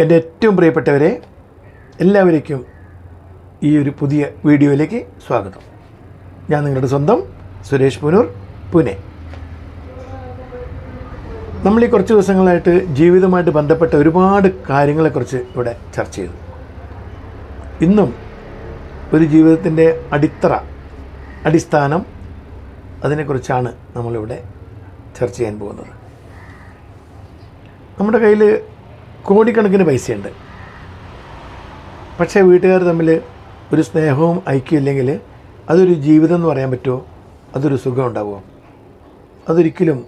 എന്റെ ഏറ്റവും പ്രിയപ്പെട്ടവരെ എല്ലാവരേക്കും ഈ ഒരു പുതിയ വീഡിയോയിലേക്ക് സ്വാഗതം. ഞാൻ നിങ്ങളുടെ സ്വന്തം സുരേഷ് പുനൂർ പുനെ. നമ്മൾ ഈ കുറച്ച് ദിവസങ്ങളായിട്ട് ജീവിതമായിട്ട് ബന്ധപ്പെട്ട ഒരുപാട് കാര്യങ്ങളെക്കുറിച്ച് ഇവിടെ ചർച്ച ചെയ്തു. ഇന്നും ഒരു ജീവിതത്തിന്റെ അടിത്തറ അടിസ്ഥാനം അതിനെക്കുറിച്ചാണ് നമ്മളിവിടെ ചർച്ച ചെയ്യാൻ പോകുന്നത്. നമ്മുടെ കയ്യിൽ കോടിക്കണക്കിന് പൈസയുണ്ട്. പക്ഷേ വീട്ടുകാർ തമ്മിൽ ഒരു സ്നേഹവും ഐക്യമില്ലെങ്കിൽ അതൊരു ജീവിതം എന്ന് പറയാൻ പറ്റുമോ? അതൊരു സുഖം ഉണ്ടാവുമോ? അതൊരിക്കലും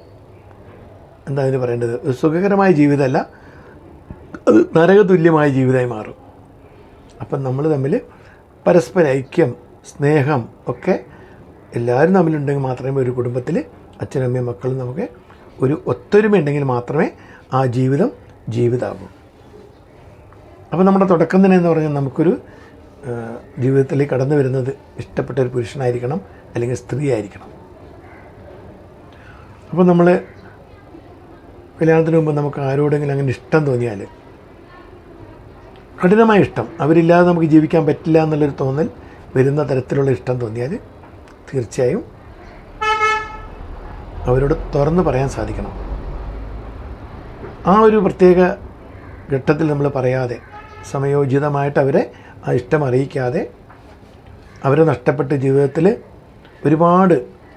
എന്താ അതിന് പറയേണ്ടത്? ഒരു സുഖകരമായ ജീവിതമല്ല അത് നരകതുല്യമായ ജീവിതമായി മാറും. അപ്പം നമ്മൾ തമ്മിൽ പരസ്പര ഐക്യം സ്നേഹം ഒക്കെ എല്ലാവരും തമ്മിലുണ്ടെങ്കിൽ മാത്രമേ ഒരു കുടുംബത്തിൽ അച്ഛനമ്മയും മക്കളും നമുക്ക് ഒരു ഒത്തൊരുമ ഉണ്ടെങ്കിൽ മാത്രമേ ആ ജീവിതം ജീവിതമാകൂ അപ്പോൾ നമ്മുടെ തുടക്കം തന്നെ എന്ന് പറഞ്ഞാൽ നമുക്കൊരു ജീവിതത്തിലേക്ക് കടന്നു വരുന്നത് ഇഷ്ടപ്പെട്ട ഒരു പുരുഷനായിരിക്കണം അല്ലെങ്കിൽ സ്ത്രീ ആയിരിക്കണം അപ്പോൾ നമ്മൾ കല്യാണത്തിന് മുമ്പ് നമുക്ക് ആരോടെങ്കിലും അങ്ങനെ ഇഷ്ടം തോന്നിയാൽ കഠിനമായ ഇഷ്ടം. അവരില്ലാതെ നമുക്ക് ജീവിക്കാൻ പറ്റില്ല എന്നുള്ളൊരു തോന്നൽ വരുന്ന തരത്തിലുള്ള ഇഷ്ടം തോന്നിയാൽ തീർച്ചയായും അവരോട് തുറന്ന് പറയാൻ സാധിക്കണം. ആ ഒരു പ്രത്യേക ഘട്ടത്തിൽ നമ്മൾ പറയാതെ സമയോചിതമായിട്ട് അവരെ ആ ഇഷ്ടം അറിയിക്കാതെ അവരെ നഷ്ടപ്പെട്ട ജീവിതത്തിൽ ഒരുപാട്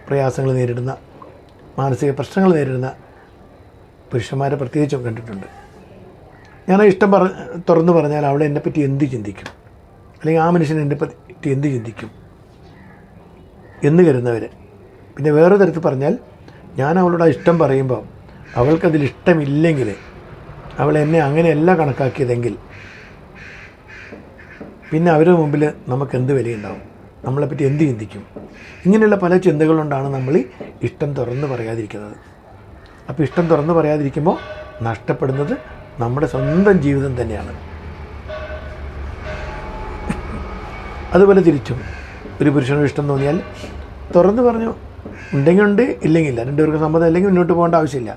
പ്രയാസങ്ങൾ നേരിടുന്ന മാനസിക പ്രശ്നങ്ങൾ നേരിടുന്ന പുരുഷന്മാരെ പ്രത്യേകിച്ചും കണ്ടിട്ടുണ്ട്. ഞാൻ ആ ഇഷ്ടം പറ തുറന്നു പറഞ്ഞാൽ അവൾ എന്നെപ്പറ്റി എന്ത് ചിന്തിക്കും? അല്ലെങ്കിൽ ആ മനുഷ്യൻ എന്നെ പറ്റി എന്ത് ചിന്തിക്കും? എന്ന് കരുതുന്നവർ പിന്നെ വേറെ തരത്തിൽ പറഞ്ഞാൽ ഞാൻ അവളോട് ആ ഇഷ്ടം പറയുമ്പോൾ അവൾക്കതിൽ ഇഷ്ടമില്ലെങ്കിൽ അവൾ എന്നെ അങ്ങനെയല്ല കണക്കാക്കിയതെങ്കിൽ പിന്നെ അവരുടെ മുമ്പിൽ നമുക്ക് എന്ത് വിലയുണ്ടാവും? നമ്മളെപ്പറ്റി എന്ത് ചിന്തിക്കും? ഇങ്ങനെയുള്ള പല ചിന്തകളുകൊണ്ടാണ് നമ്മൾ ഇഷ്ടം തുറന്ന് പറയാതിരിക്കുന്നത്. അപ്പോൾ ഇഷ്ടം തുറന്ന് പറയാതിരിക്കുമ്പോൾ നഷ്ടപ്പെടുന്നത് നമ്മുടെ സ്വന്തം ജീവിതം തന്നെയാണ്. അതുപോലെ തിരിച്ചും ഒരു പുരുഷനും ഇഷ്ടം തോന്നിയാൽ തുറന്ന് പറഞ്ഞു ഉണ്ടെങ്കിൽ ഉണ്ട് ഇല്ലെങ്കിൽ ഇല്ല. രണ്ടുപേർക്കും സമ്മതം അല്ലെങ്കിൽ മുന്നോട്ട് പോകേണ്ട ആവശ്യമില്ല.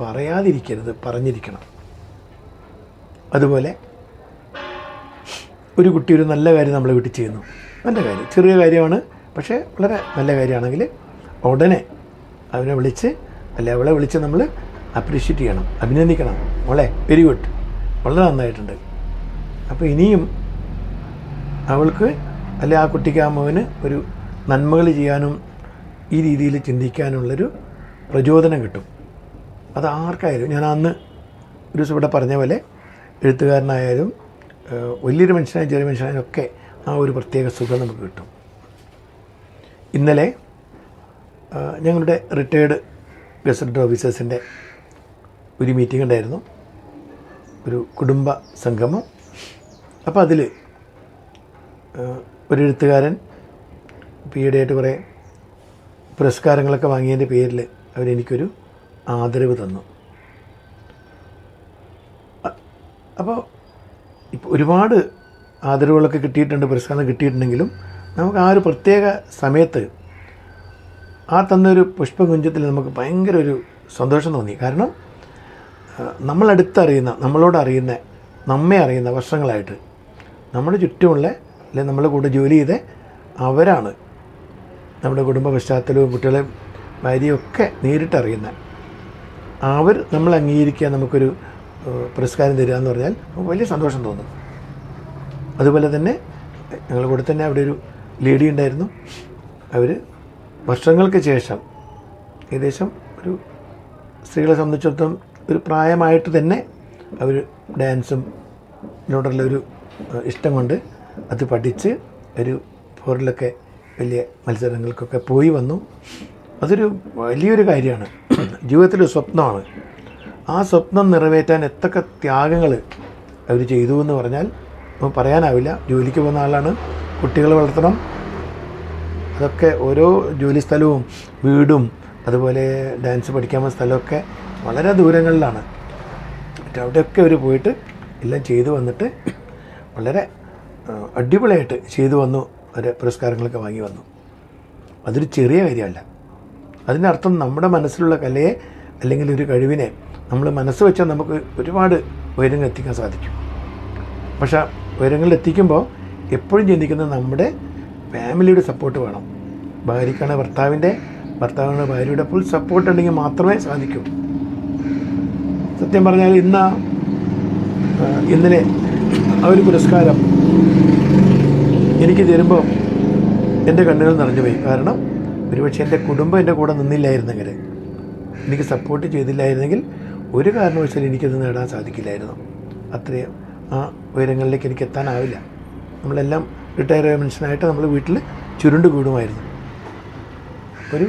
പറയാതിരിക്കരുത് പറഞ്ഞിരിക്കണം. അതുപോലെ ഒരു കുട്ടി ഒരു നല്ല കാര്യം നമ്മളെ വീട്ടിൽ ചെയ്യുന്നു. നല്ല കാര്യം ചെറിയ കാര്യമാണ് പക്ഷേ വളരെ നല്ല കാര്യമാണെങ്കിൽ ഉടനെ അവനെ വിളിച്ച് അല്ലെ അവളെ വിളിച്ച് നമ്മൾ അപ്രീഷിയേറ്റ് ചെയ്യണം അഭിനന്ദിക്കണം. മോളെ വെരി ഗുഡ്. വളരെ നന്നായിട്ടുണ്ട്. അപ്പോൾ ഇനിയും അവൾക്ക് അല്ലെ ആ കുട്ടിക്ക് ആ മോന് ഒരു നന്മകൾ ചെയ്യാനും ഈ രീതിയിൽ ചിന്തിക്കാനുള്ളൊരു പ്രചോദനം കിട്ടും. അത് ആർക്കായാലും ഞാൻ അന്ന് ഒരു ദിവസം ഇവിടെ പറഞ്ഞ പോലെ എഴുത്തുകാരനായാലും വലിയൊരു മനുഷ്യനായാലും ചെറിയ മനുഷ്യനായാലും ഒക്കെ ആ ഒരു പ്രത്യേക സുഖം നമുക്ക് കിട്ടും. ഇന്നലെ ഞങ്ങളുടെ റിട്ടയേർഡ് ഗസറ്റ് ഓഫീസേഴ്സിന്റെ ഒരു മീറ്റിംഗ് ഉണ്ടായിരുന്നു. ഒരു കുടുംബ സംഗമം. അപ്പോൾ അതിൽ ഒരു എഴുത്തുകാരൻ പി ഈയിടെയായിട്ട് കുറേ പുരസ്കാരങ്ങളൊക്കെ വാങ്ങിയതിന്റെ പേരിൽ അവരെനിക്കൊരു ആദരവ് തന്നു. അപ്പോൾ ഇപ്പോൾ ഒരുപാട് ആദരവുകളൊക്കെ കിട്ടിയിട്ടുണ്ട് പുരസ്കാരം കിട്ടിയിട്ടുണ്ടെങ്കിലും നമുക്ക് ആ ഒരു പ്രത്യേക സമയത്ത് ആ തന്നൊരു പുഷ്പകുഞ്ചത്തിൽ നമുക്ക് ഭയങ്കര ഒരു സന്തോഷം തോന്നി. കാരണം നമ്മളടുത്തറിയുന്ന നമ്മളോട് അറിയുന്ന നമ്മെ അറിയുന്ന വർഷങ്ങളായിട്ട് നമ്മുടെ ചുറ്റുമുള്ള അല്ലെങ്കിൽ നമ്മുടെ കൂടെ ജോലി ചെയ്ത അവരാണ് നമ്മുടെ കുടുംബ പശ്ചാത്തലവും കുട്ടികളെയും ഭാര്യയും ഒക്കെ നേരിട്ടറിയുന്ന അവർ നമ്മൾ അംഗീകരിക്കുക നമുക്കൊരു പുരസ്കാരം തരിക എന്ന് പറഞ്ഞാൽ വലിയ സന്തോഷം തോന്നും. അതുപോലെ തന്നെ ഞങ്ങളുടെ കൂടെ തന്നെ അവിടെ ഒരു ലേഡി ഉണ്ടായിരുന്നു. അവർ വർഷങ്ങൾക്ക് ശേഷം ഏകദേശം ഒരു സ്ത്രീകളെ സംബന്ധിച്ചിടത്തോളം ഒരു പ്രായമായിട്ട് തന്നെ അവർ ഡാൻസും ഇതിനോടുള്ള ഒരു ഇഷ്ടം കൊണ്ട് അത് പഠിച്ച് ഒരു ഫോറിലൊക്കെ വലിയ മത്സരങ്ങൾക്കൊക്കെ പോയി വന്നു. അതൊരു വലിയൊരു കാര്യമാണ്. ജീവിതത്തിലൊരു സ്വപ്നമാണ്. ആ സ്വപ്നം നിറവേറ്റാൻ എത്തൊക്കെ ത്യാഗങ്ങൾ അവർ ചെയ്തു എന്ന് പറഞ്ഞാൽ പറയാനാവില്ല. ജോലിക്ക് പോകുന്ന ആളാണ് കുട്ടികളെ വളർത്തണം. അതൊക്കെ ഓരോ ജോലി സ്ഥലവും വീടും അതുപോലെ ഡാൻസ് പഠിക്കാൻ പോകുന്ന സ്ഥലമൊക്കെ വളരെ ദൂരങ്ങളിലാണ്. മറ്റേ അവിടെയൊക്കെ അവർ പോയിട്ട് എല്ലാം ചെയ്തു വന്നിട്ട് വളരെ അടിപൊളിയായിട്ട് ചെയ്തു വന്നു. അവരെ പുരസ്കാരങ്ങളൊക്കെ വാങ്ങി വന്നു. അതൊരു ചെറിയ കാര്യമല്ല. അതിന്റെ അർത്ഥം നമ്മുടെ മനസ്സിലുള്ള കലയെ അല്ലെങ്കിൽ ഒരു കഴിവിനെ നമ്മൾ മനസ്സ് വെച്ചാൽ നമുക്ക് ഒരുപാട് ഉയരങ്ങൾ എത്തിക്കാൻ സാധിക്കും. പക്ഷേ ഉയരങ്ങളിൽ എത്തിക്കുമ്പോൾ എപ്പോഴും ചിന്തിക്കുന്നത് നമ്മുടെ ഫാമിലിയുടെ സപ്പോർട്ട് വേണം. ഭാര്യയ്ക്കാണ് ഭർത്താവിന്റെ ഭർത്താവിന് ഭാര്യയുടെ ഫുൾ സപ്പോർട്ട് ഉണ്ടെങ്കിൽ മാത്രമേ സാധിക്കൂ. സത്യം പറഞ്ഞാൽ ഇന്ന് ഇന്നലെ ആ ഒരു പുരസ്കാരം എനിക്ക് തരുമ്പോൾ എന്റെ കണ്ണുകൾ നിറഞ്ഞുപോയി. കാരണം ഒരുപക്ഷെ എന്റെ കുടുംബം എന്റെ കൂടെ നിന്നില്ലായിരുന്നെങ്കിൽ എനിക്ക് സപ്പോർട്ട് ചെയ്തില്ലായിരുന്നെങ്കിൽ ഒരു കാരണവശാലും എനിക്കത് നേടാൻ സാധിക്കില്ലായിരുന്നു. അത്രയും ആ ഉയരങ്ങളിലേക്ക് എനിക്ക് എത്താനാവില്ല. നമ്മളെല്ലാം റിട്ടയർ ആയ മനുഷ്യനായിട്ട് നമ്മൾ വീട്ടിൽ ചുരുണ്ട് കൂടുമായിരുന്നു. ഒരു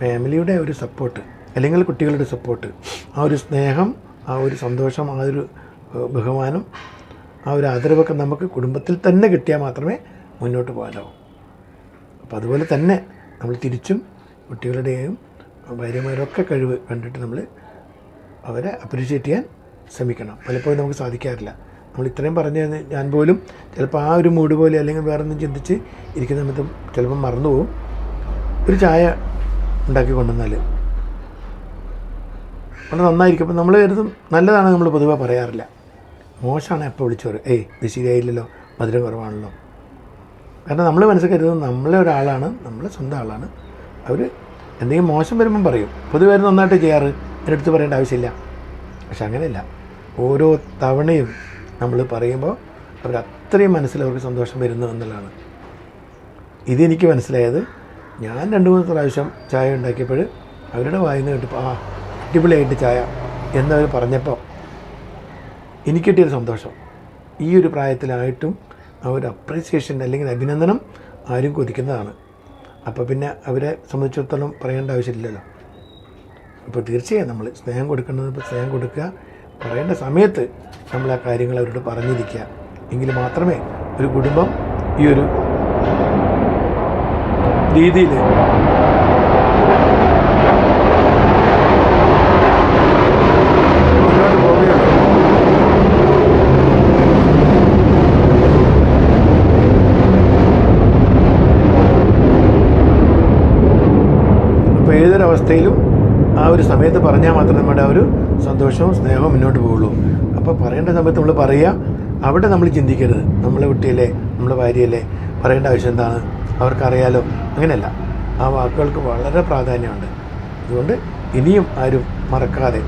ഫാമിലിയുടെ ഒരു സപ്പോർട്ട് അല്ലെങ്കിൽ കുട്ടികളുടെ സപ്പോർട്ട് ആ ഒരു സ്നേഹം ആ ഒരു സന്തോഷം ആ ഒരു ബഹുമാനം ആ ഒരു ആദരവൊക്കെ നമുക്ക് കുടുംബത്തിൽ തന്നെ കിട്ടിയാൽ മാത്രമേ മുന്നോട്ട് പോകാനാവൂ. അപ്പോൾ അതുപോലെ തന്നെ നമ്മൾ തിരിച്ചും കുട്ടികളുടെയും ഭാര്യമാരൊക്കെ കഴിവ് കണ്ടിട്ട് നമ്മൾ അവരെ അപ്രീഷിയേറ്റ് ചെയ്യാൻ ശ്രമിക്കണം. പലപ്പോഴും നമുക്ക് സാധിക്കാറില്ല. നമ്മൾ ഇത്രയും പറഞ്ഞു ഞാൻ പോലും ചിലപ്പോൾ ആ ഒരു മൂഡ് പോലെ അല്ലെങ്കിൽ വേറെ ഒന്നും ചിന്തിച്ച് ഇരിക്കുന്ന സമയത്ത് ചിലപ്പോൾ മറന്നു പോകും ഒരു ചായ ഉണ്ടാക്കി കൊണ്ടുവന്നാൽ വളരെ നന്നായിരിക്കും. അപ്പം നമ്മൾ കരുതും നല്ലതാണ് നമ്മൾ പൊതുവെ പറയാറില്ല. മോശമാണ് എപ്പോൾ വിളിച്ചവർ ഏയ് ഇത് ശരിയായില്ലല്ലോ. മധുരം കുറവാണല്ലോ. കാരണം നമ്മൾ മനസ്സിൽ കരുതുന്നത് നമ്മളെ ഒരാളാണ് നമ്മളെ സ്വന്തം ആളാണ്. അവർ എന്തെങ്കിലും മോശം വരുമ്പം പറയും. പൊതുവെ നന്നായിട്ട് ചെയ്യാറ് എന്റെ അടുത്ത് പറയേണ്ട ആവശ്യമില്ല. പക്ഷെ അങ്ങനെയല്ല. ഓരോ തവണയും നമ്മൾ പറയുമ്പോൾ അവർ അത്രയും മനസ്സിൽ അവർക്ക് സന്തോഷം വരുന്നു എന്നുള്ളതാണ്. ഇതെനിക്ക് മനസ്സിലായത് ഞാൻ രണ്ട് മൂന്ന് പ്രാവശ്യം ചായ ഉണ്ടാക്കിയപ്പോൾ അവരുടെ വായിൽ നിന്ന് കേട്ടപ്പോൾ ആ അടിപൊളിയായിട്ട് ചായ എന്നവർ പറഞ്ഞപ്പോൾ എനിക്ക് കിട്ടിയൊരു സന്തോഷം. ഈ ഒരു പ്രായത്തിലായിട്ടും ആ ഒരു അപ്രീസിയേഷൻ അല്ലെങ്കിൽ അഭിനന്ദനം ആരും കൊതിക്കുന്നതാണ്. അപ്പോൾ പിന്നെ അവരെ സംബന്ധിച്ചിടത്തോളം പറയേണ്ട ആവശ്യമില്ലല്ലോ. അപ്പോൾ തീർച്ചയായും നമ്മൾ സ്നേഹം കൊടുക്കേണ്ടത് ഇപ്പോൾ സ്നേഹം കൊടുക്കുക. പറയേണ്ട സമയത്ത് നമ്മൾ ആ കാര്യങ്ങൾ അവരോട് പറഞ്ഞിരിക്കുക. എങ്കിൽ മാത്രമേ ഒരു കുടുംബം ഈ ഒരു രീതിയിൽ മുന്നോട്ട് പോവുകയുള്ളൂ അപ്പോൾ ഏതൊരവസ്ഥയിലും ആ ഒരു സമയത്ത് പറഞ്ഞാൽ മാത്രമേ നമ്മുടെ ആ ഒരു സന്തോഷവും സ്നേഹവും മുന്നോട്ട് പോവുള്ളൂ അപ്പോൾ പറയേണ്ട സമയത്ത് നമ്മൾ പറയുക അവിടെ നമ്മൾ ചിന്തിക്കരുത്. നമ്മളെ കുട്ടിയല്ലേ നമ്മളെ ഭാര്യയല്ലേ പറയേണ്ട ആവശ്യം എന്താണ്? അവർക്കറിയാലോ. അങ്ങനെയല്ല. ആ വാക്കുകൾക്ക് വളരെ പ്രാധാന്യമുണ്ട്. അതുകൊണ്ട് ഇനിയും ആരും മറക്കാതെ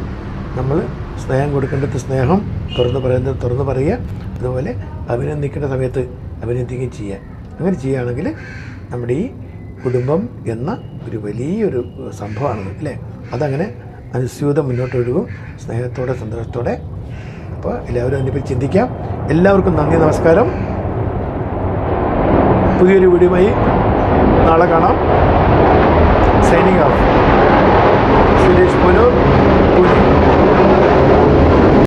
നമ്മൾ സ്നേഹം കൊടുക്കേണ്ടത് സ്നേഹം തുറന്ന് പറയുന്നത് തുറന്ന് പറയുക അതുപോലെ അഭിനന്ദിക്കേണ്ട സമയത്ത് അഭിനന്ദിക്കുകയും ചെയ്യുക. അങ്ങനെ ചെയ്യുകയാണെങ്കിൽ നമ്മുടെ ഈ കുടുംബം എന്ന ഒരു വലിയൊരു സംഭവമാണത് അല്ലേ? അതങ്ങനെ അനുസ്യൂതം മുന്നോട്ട് ഒഴുകും. സ്നേഹത്തോടെ സന്തോഷത്തോടെ. അപ്പോൾ എല്ലാവരും അതിനെപ്പറ്റി ചിന്തിക്കാം. എല്ലാവർക്കും നന്ദി നമസ്കാരം. പുതിയൊരു വീഡിയോയുമായി നാളെ കാണാം. Signing off Suresh Poonoor